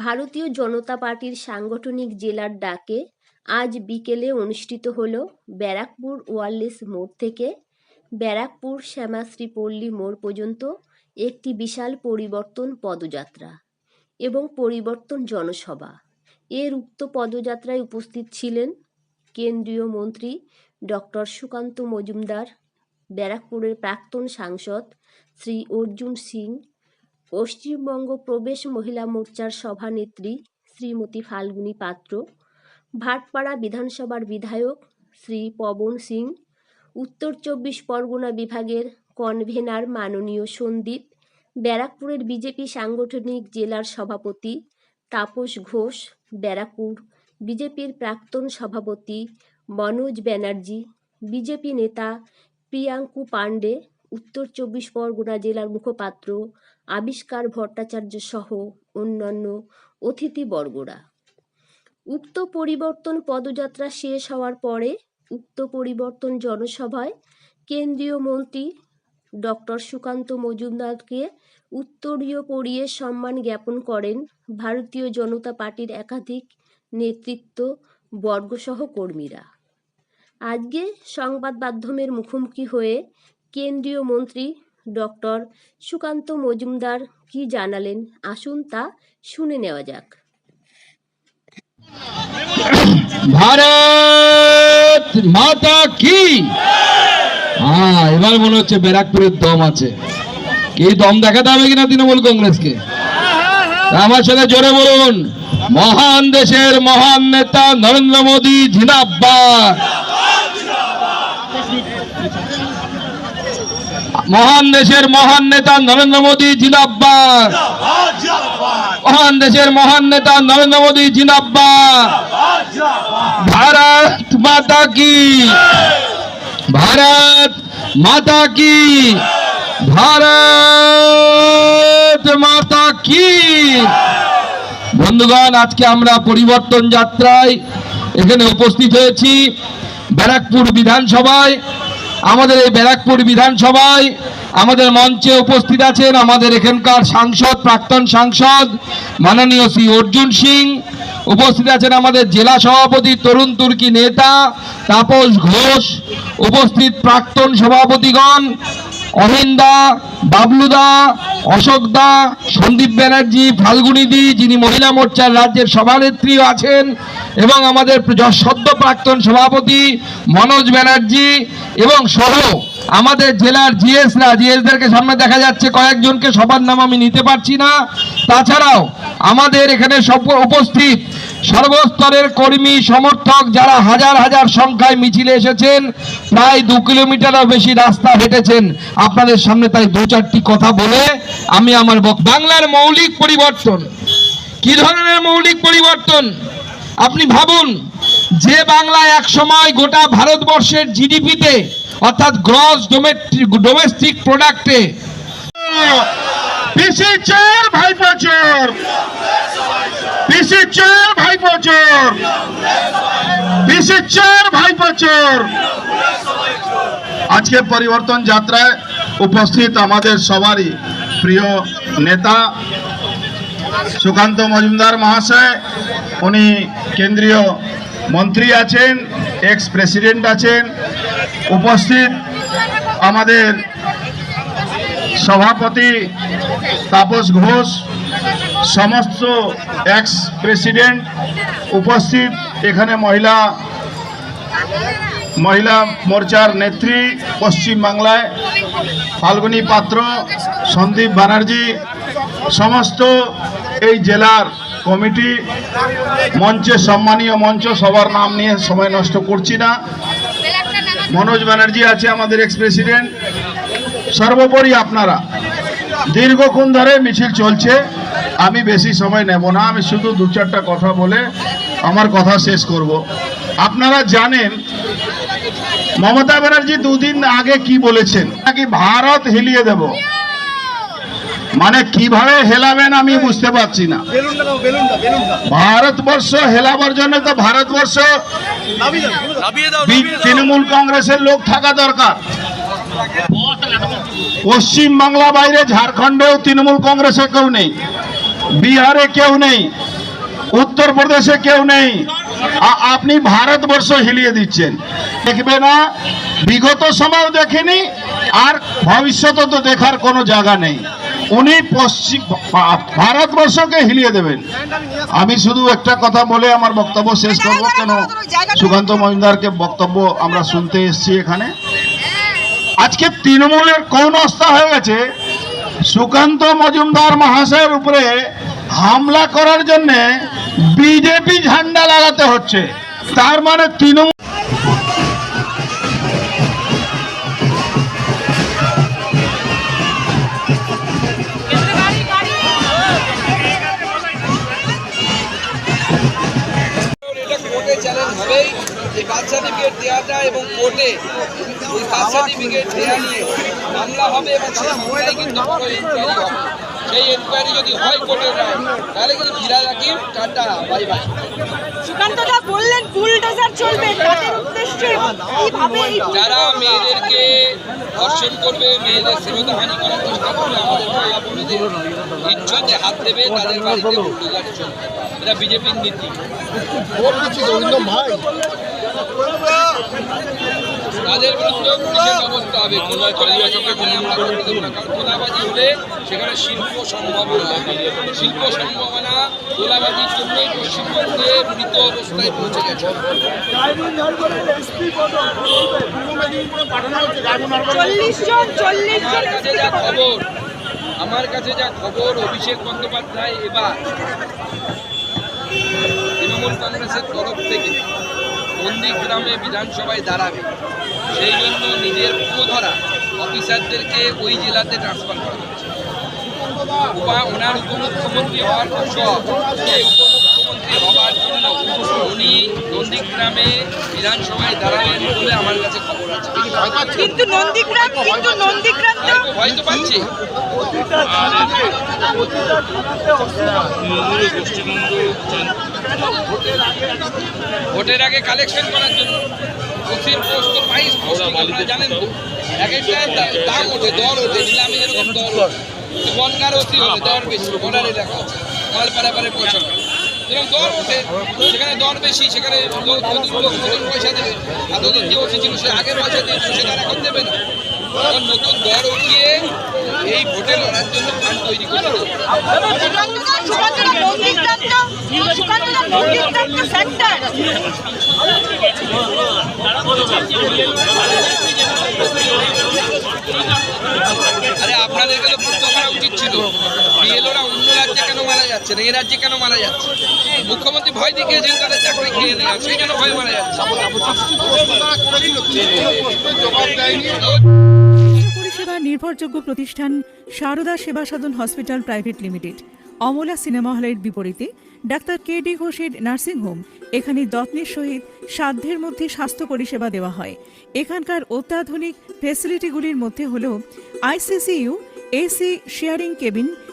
ভারতীয় জনতা পার্টির সাংগঠনিক জেলার ডাকে আজ বিকেলে অনুষ্ঠিত হল ব্যারাকপুর ওয়ারলেস মোড় থেকে ব্যারাকপুর শ্যামাশ্রী পল্লী মোড় পর্যন্ত একটি বিশাল পরিবর্তন পদযাত্রা এবং পরিবর্তন জনসভা। এর উক্ত পদযাত্রায় উপস্থিত ছিলেন কেন্দ্রীয় মন্ত্রী ডক্টর সুকান্ত মজুমদার, ব্যারাকপুরের প্রাক্তন সাংসদ শ্রী অর্জুন সিং পশ্চিমবঙ্গ প্রবেশ মহিলা মোর্চার সভানেত্রী শ্রীমতী ফাল্গুনী পাত্র, ভাটপাড়া বিধানসভার বিধায়ক শ্রী পবন সিং, উত্তর চব্বিশ পরগনা বিভাগের কনভেনার মাননীয় সন্দীপ, ব্যারাকপুরের বিজেপি সাংগঠনিক জেলার সভাপতি তাপস ঘোষ, ব্যারাকপুর বিজেপির প্রাক্তন সভাপতি মনোজ ব্যানার্জি, বিজেপি নেতা প্রিয়াঙ্কু পাণ্ডে, উত্তর চব্বিশ পরগনা জেলার মুখপাত্র আবিষ্কার ভট্টাচার্য সহ অন্যান্য অতিথিবর্গরা। উক্ত পরিবর্তন পদযাত্রা শেষ হওয়ার পরে উক্ত পরিবর্তন জনসভায় কেন্দ্রীয় মন্ত্রী ডক্টর সুকান্ত মজুমদারকে উত্তরীয় পরিয়ে সম্মান জ্ঞাপন করেন ভারতীয় জনতা পার্টির একাধিক নেতৃত্ব বর্গসহ কর্মীরা। আজকে সংবাদ মাধ্যমের মুখোমুখি হয়ে কেন্দ্রীয় মন্ত্রী ডক্টর সুকান্ত মজুমদার কি জানালেন? আসুন তা শুনে নেওয়া যাক। ভারত মাতা কি? হ্যাঁ এবার মনে হচ্ছে ব্যারাকপুরের দম আছে। কি দম দেখাতে হবে কিনা তৃণমূল কংগ্রেসকে? আমার সাথে জোরে বলুন, মহান দেশের মহান নেতা নরেন্দ্র মোদী জিনাব্বাদ মহান দেশের মহান নেতা নরেন্দ্র মোদী জিনাব্বাস মহান দেশের মহান নেতা নরেন্দ্র মোদী জিনাব্বাস ভারত মাতা কি? ভারত মাতা কি? ভারত মাতা কি? বন্ধুগণ আজকে আমরা পরিবর্তন যাত্রায় এখানে উপস্থিত হয়েছি। ব্যারাকপুর বিধানসভায় আমাদের এই ব্যারাকপুর বিধানসভায় আমাদের মঞ্চে উপস্থিত আছেন আমাদের এখানকার সাংসদ, প্রাক্তন সাংসদ মাননীয় শ্রী অর্জুন সিং, উপস্থিত আছেন আমাদের জেলা সভাপতি তরুণ তুর্কি নেতা তাপস ঘোষ, উপস্থিত প্রাক্তন সভাপতিগণ অহিন্দা বাবলুদা, অশোকদা, সন্দীপ ব্যানার্জি, ফাল্গুনিদি, যিনি মহিলা মোর্চার রাজ্যের সভানেত্রীও আছেন এবং আমাদের সদ্য প্রাক্তন সভাপতি মনোজ ব্যানার্জি এবং সহ আমাদের জেলার জিএসরা জিএসদেরকে সামনে দেখা যাচ্ছে, কয়েকজনকে সবার নাম আমি নিতে পারছি না। তাছাড়াও আমাদের এখানে সব উপস্থিত সর্বস্তরের কর্মী সমর্থক যারা হাজার হাজার সংখ্যায় মিছিলে এসেছেন, প্রায় দু কিলোমিটারও বেশি রাস্তা হেঁটেছেন। আপনাদের সামনে তাই দু চারটি কথা বলে আমি আমার বাংলার মৌলিক পরিবর্তন। কি ধরনের মৌলিক পরিবর্তন? আপনি ভাবুন, যে বাংলা এক সময় গোটা ভারতবর্ষের জিডিপিতে, অর্থাৎ গ্রস ডোমেস্টিক প্রোডাক্টে ভাইপো চোর পিসি চোর ভাইপো পিসি চোর ভাইপো চোর। আজকে পরিবর্তন যাত্রায় উপস্থিত আমাদের সবারই প্রিয় নেতা সুকান্ত মজুমদার মহাশয়। উনি কেন্দ্রীয় মন্ত্রী আছেন এক্স প্রেসিডেন্ট আছেন। উপস্থিত আমাদের সভাপতি তাপস ঘোষ সমস্ত এক্স প্রেসিডেন্ট উপস্থিত এখানে মহিলা মহিলা মোর্চার নেত্রী পশ্চিমবাংলায় ফাল্গুনী পাত্র, সন্দীপ ব্যানার্জি, সমস্ত এই জেলার কমিটি, মঞ্চে সম্মানীয় মঞ্চ সবার নাম নিয়ে সময় নষ্ট করছি না। মনোজ ব্যানার্জি আছে আমাদের এক্স প্রেসিডেন্ট সর্বোপরি আপনারা দীর্ঘক্ষণ ধরে মিছিল চলছে। আমি বেশি সময় নেব না, আমি শুধু দু চারটা কথা বলে আমার কথা শেষ করব। আপনারা জানেন, মমতা ব্যানার্জি দুদিন আগে কি বলেছেন? নাকি ভারত হিলিয়ে দেব? মানে কীভাবে হেলাবেন আমি বুঝতে পারছি না। ভারতবর্ষ হেলাবার জন্য তো ভারতবর্ষ তৃণমূল কংগ্রেসের লোক থাকা দরকার। পশ্চিম বাংলা বাইরে, ঝাড়খণ্ডেও তৃণমূল কংগ্রেসের কেউ নেই। বিহারে কেউ নেই উত্তরপ্রদেশে কেউ নেই। আপনি ভারতবর্ষ হিলিয়ে দিচ্ছেন। দেখবে না বিগত সময় দেখেনি আর ভবিষ্যতে তো দেখার কোনো জায়গা নেই। উনি পশ্চিম ভারতবর্ষকে হিলিয়ে দেবেন। আমি শুধু একটা কথা বলে আমার বক্তব্য শেষ করব। কেন? সুকান্ত মজুমদারকে বক্তব্য আমরা শুনতে এসছি এখানে। আজকে তৃণমূলের কোন অবস্থা হয়ে গেছে সুকান্ত মজুমদার মহাশয়ের উপরে হামলা করার জন্য বিজেপি ঝান্ডা লাগাতে হচ্ছে। তার মানে তৃণমূল যে কাস্ট সার্টিফিকেট দেওয়াটা এবং কোর্টে কাস্ট সার্টিফিকেট দেওয়া নিয়ে মামলা হবে এবং সেই মামলায় কিন্তু সেই এনকোয়ারি যদি হয় কোর্টের রায় তাহলে কিন্তু ফিরা রাখি টাটা বাই বাই সুকান্তদা বললেন বুলডোজার চলবে তাদের উদ্দেশ্যে কীভাবে যারা মেয়েদেরকে ধর্ষণ করবে মেয়েদের শ্রীমতাহানি করার চেষ্টা করবে আমাদের মহিলা বোনেদের ইজ্জতে হাত দেবে তাদের বাড়িতে বুলডোজার চলবে। এটা বিজেপির নীতি। তাদের বিরুদ্ধে পুলিশের ব্যবস্থা হবে। কোনো তোলাবাজি হলে সেখানে শিল্প সম্ভাবনা শিল্প সম্ভাবনা তোলাবাজির জন্যই পশ্চিমবঙ্গে মৃত অবস্থায় পৌঁছে গেছে। চল্লিশ জন চল্লিশ আমার জন কাছে যা খবর আমার কাছে যা খবর অভিষেক বন্দ্যোপাধ্যায় এবার তৃণমূল কংগ্রেসের তরফ থেকে নন্দীগ্রামে বিধানসভায় দাঁড়াবে। সেই জন্য নিজের ধরা অফিসারদেরকে ওই জেলাতে ট্রান্সফার করা হয়েছে। বা ওনার উপমুখ্যমন্ত্রী হওয়ার শখ সেই উপমুখ্যমন্ত্রী হওয়ার উনি নন্দীগ্রামে বিধানসভায় দাঁড়াবেন বলে আমার কাছে খবর আছে। কিন্তু নন্দীগ্রাম কিন্তু নন্দীগ্রাম তো হয়তো পাচ্ছি। ভোটের আগে কালেকশন করার জন্য ওসির পোস্ট তো পোস্ট আপনারা জানেন তো। এক একটা দাম ওঠে দর ওঠে নিলামে এরকম দর ওঠে। বনগার ওসি হবে দর বেশি বর্ডার এলাকা আছে। মাল পারাপারে পয়সা এরকম দর ওঠে। সেখানে দর বেশি, সেখানে লোক নতুন লোক নতুন পয়সা দেবে এতদিন যে ওঠে ছিল, সে আগে পয়সা দিয়েছিল সে এখন দেবে না। কারণ নতুন দর উঠিয়ে এই ভোটে লড়ার জন্য ফান্ড তৈরি তো সেন্টার আরে আপনাদেরকে তো প্রশ্ন করা উচিত ছিল বিএলওরা অন্য রাজ্যে কেন মারা যাচ্ছে না এই রাজ্যে কেন মারা যাচ্ছে? মুখ্যমন্ত্রী ভয় দেখিয়েছেন তাদের চাকরি খেয়ে নেওয়া সেই জন্য ভয় মারা যাচ্ছে। নির্ভরযোগ্য প্রতিষ্ঠান Sarada Seva Sadan hospital private limited. Amala cinema হলের বিপরীতে ডাক্তার কে ডি ঘোষের নার্সিংহোম এখানে যত্নের সহিত সাধ্যের মধ্যে স্বাস্থ্য পরিষেবা দেওয়া হয়। এখানকার অত্যাধুনিক ফেসিলিটিগুলির মধ্যে হল ICCU AC sharing cabin